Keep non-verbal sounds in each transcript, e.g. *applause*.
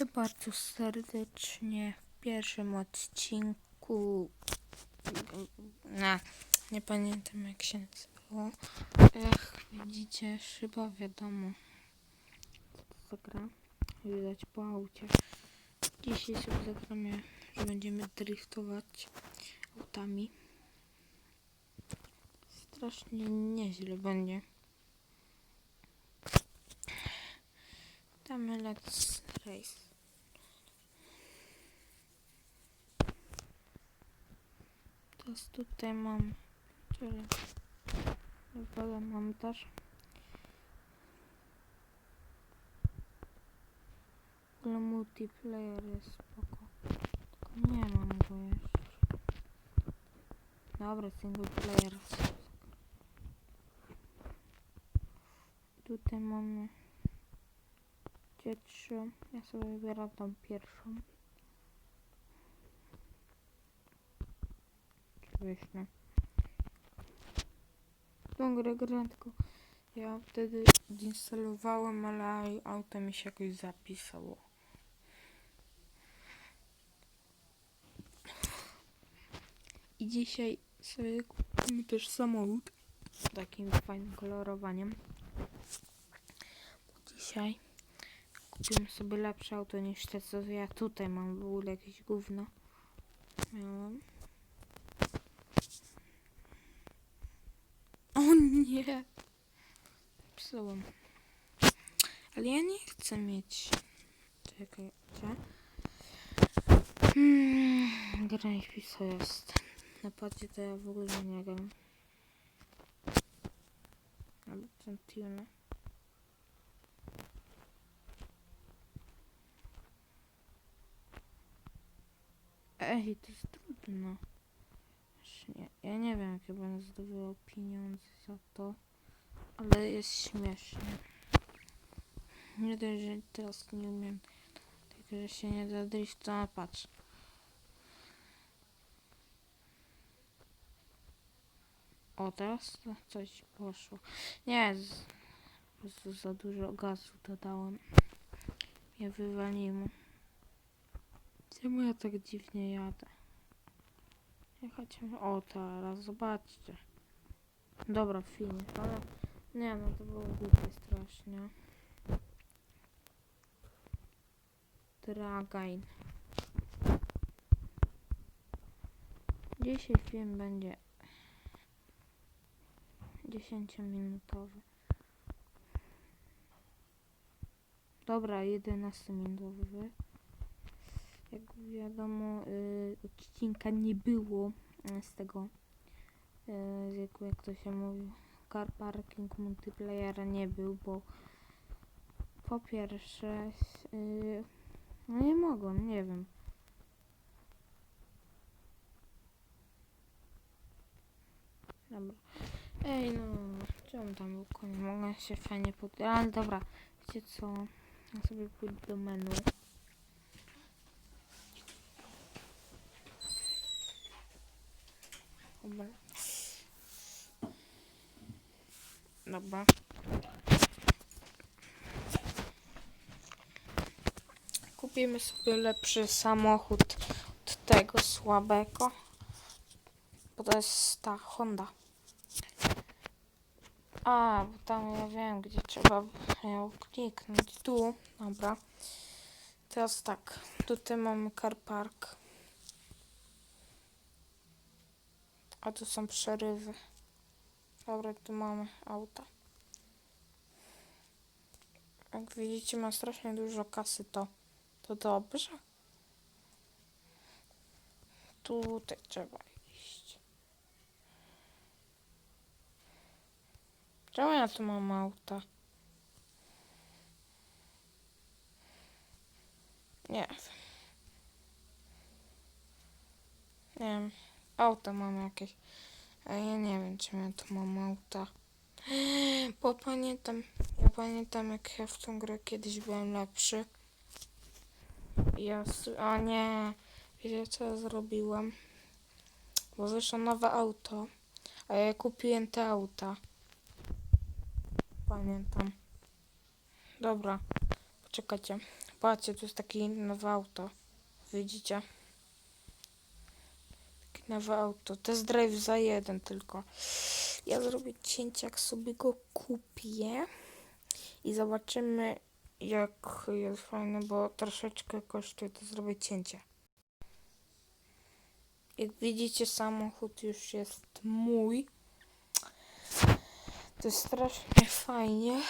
Witam bardzo serdecznie w pierwszym odcinku. Na, nie pamiętam jak się nazywało. Jak widzicie, chyba wiadomo. Co gra? Widać po aucie. Dzisiaj sobie zagramy, że będziemy driftować autami. Strasznie nieźle będzie. Damy let's race. Teraz tutaj mam tyle. Wolę mam też. Ogóle multiplayer jest spoko. Tylko nie mam go jeszcze. Dobra, single player. Tutaj mamy trzy. Ja sobie wybieram tą pierwszą. Wyślę. Tą grę tylko ja wtedy instalowałem, ale auto mi się jakoś zapisało. I dzisiaj sobie kupimy też samochód z takim fajnym kolorowaniem. Dzisiaj kupiłem sobie lepsze auto niż te co ja tutaj mam w ogóle jakieś gówno. Miałem. O *laughs* nie! Psułem. Ale ja nie chcę mieć. Czekajcie. Hmm, gra piso jest. Na padzie to ja w ogóle nie gram. Albo ten tune. Ej, to jest trudno. Ja nie wiem, jakie będę zdobywał pieniądze za to, ale jest śmiesznie. Nie dość, że teraz nie umiem, tylko że się nie da drifta, patrz. O, teraz coś poszło. Nie, z, po prostu za dużo gazu dodałem. Nie wywaliło. Czemu ja tak dziwnie jadę? Jechać. O, teraz zobaczcie. Dobra, finish, ale nie no, to było głupie strasznie. Dragain. Dzisiaj film będzie 10-minutowy. Dobra, 11-minutowy. Wiadomo, y, odcinka nie było y, z tego, y, jak to się mówi, car parking multiplayera nie był, bo po pierwsze, no nie mogłem, nie wiem. Dobra. Ej, no, czemu tam był koń? Mogę się fajnie pod... Ale dobra, wiecie co? Ja sobie pójdę do menu. Dobra. Dobra. Kupimy sobie lepszy samochód od tego słabego. Bo to jest ta Honda. A, bo tam ja wiem, gdzie trzeba ją kliknąć. Tu, dobra. Teraz tak, tutaj mamy car park. A tu są przerywy. Dobra, tu mamy auta. Jak widzicie, ma strasznie dużo kasy, to, to dobrze. Tutaj trzeba iść. Czemu ja tu mam auta? Nie wiem. Nie wiem. Auto mam jakieś. A ja nie wiem, czy ja tu mam auta. Bo pamiętam, ja pamiętam jak ja w tą grę kiedyś byłem lepszy. Ja, a nie, wiecie co ja zrobiłem? Bo wyszło nowe auto, a ja kupiłem te auta. Pamiętam. Dobra, poczekajcie. Patrzcie, tu jest taki nowe auto. Widzicie? Nowe auto. Test drive za jeden tylko. Ja zrobię cięcie, jak sobie go kupię. I zobaczymy, jak jest fajny, bo troszeczkę kosztuje to zrobić cięcie. Jak widzicie, samochód już jest mój. To jest strasznie fajnie.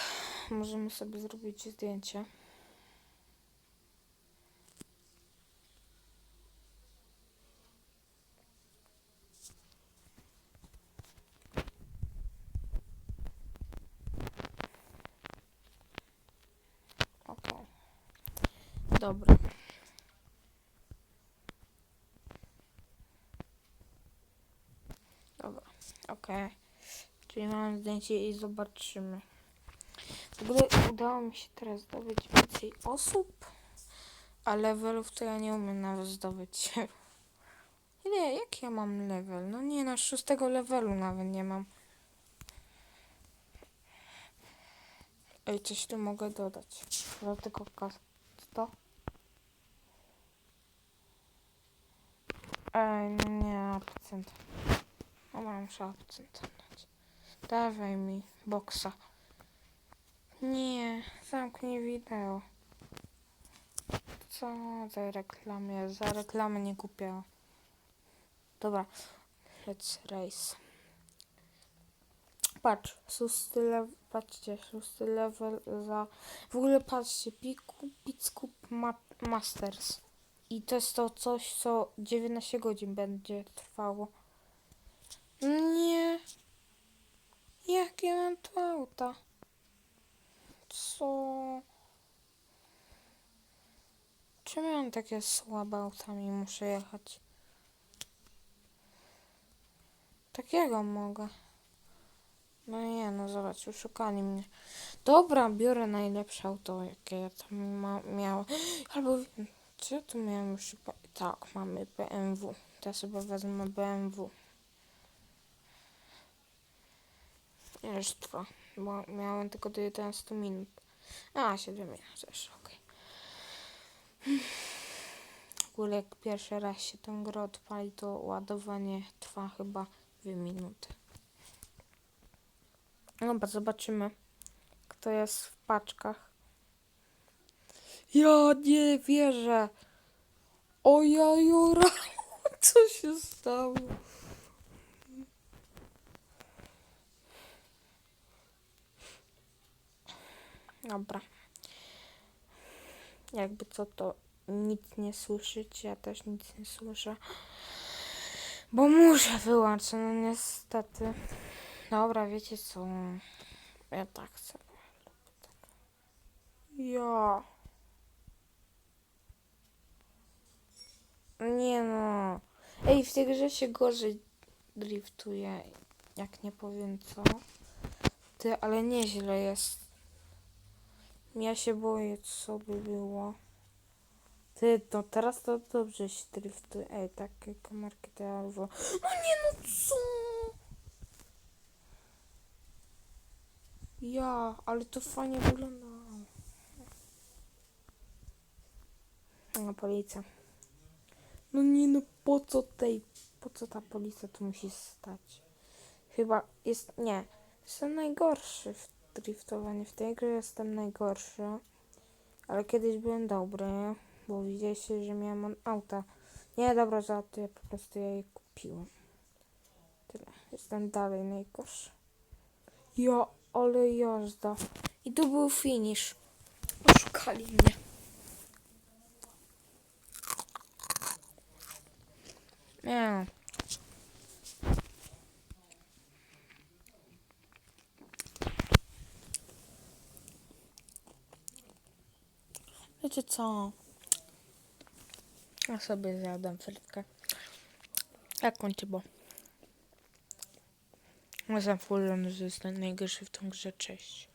Możemy sobie zrobić zdjęcie. Okej. Dobra. Dobra, okej. Czyli mamy zdjęcie i zobaczymy. W ogóle udało mi się teraz zdobyć więcej osób, a levelów to ja nie umiem nawet zdobyć. *laughs* Ile, jak ja mam level? No nie, na szóstego levelu nawet nie mam. Ej, coś tu mogę dodać. Tylko kas... 100? Ej, nie, absent. Mam muszę absent dać. Dawaj mi boksa. Nie, zamknij wideo. Co za reklamy? Za reklamy nie kupiłam. Dobra, let's race. Patrz, szósty level, patrzcie, szósty level za... W ogóle patrzcie, Piku, Pickup ma Masters. I to jest to coś, co 19 godzin będzie trwało. Nie. Jakie mam tu auta? Co? Czemu ja mam takie słabe autami muszę jechać? Takiego mogę. No nie, no zobacz, oszukali mnie. Dobra, biorę najlepsze auto, jakie ja tam ma, miałam. *gasps* Albo co ja tu miałem już? Tak, mamy BMW. Teraz chyba wezmę BMW. Trwa? Bo miałem tylko do 11 minut. A, 7 minut też, okej. W ogóle jak pierwszy raz się tą grę odpali, to ładowanie trwa chyba 2 minuty. Dobra, zobaczymy, kto jest w paczkach. Ja nie wierzę. O ja jura, *laughs* co się stało? Dobra. Jakby co to nic nie słyszycie, ja też nic nie słyszę. Bo muszę wyłączyć, no niestety. Dobra, wiecie co? Ja tak chcę. Ja. Nie no. Ej, w tej grze się gorzej driftuje, jak nie powiem co. Ty, ale nieźle jest. Ja się boję, co by było. Ty, no teraz to dobrze się driftuje. Ej, takie kamerki to albo... No nie no, co? Ja, ale to fajnie wygląda. No, policja. No nie no, po co tej... Po co ta policja tu musi stać? Chyba jest... Nie. Jestem najgorszy w driftowaniu. W tej grze jestem najgorszy. Ale kiedyś byłem dobry, bo widzieliście, że miałem auta. Nie, dobra, żartuję, po prostu ja je kupiłem. Tyle. Jestem dalej najgorszy. Ja, ale jazda. I tu był finish. Oszukali mnie. Nie. Wiecie co? Ja sobie zjadam frytkę. Jak kończy, bo... Jestem full, że jestem najgorszy w tą grze. Cześć.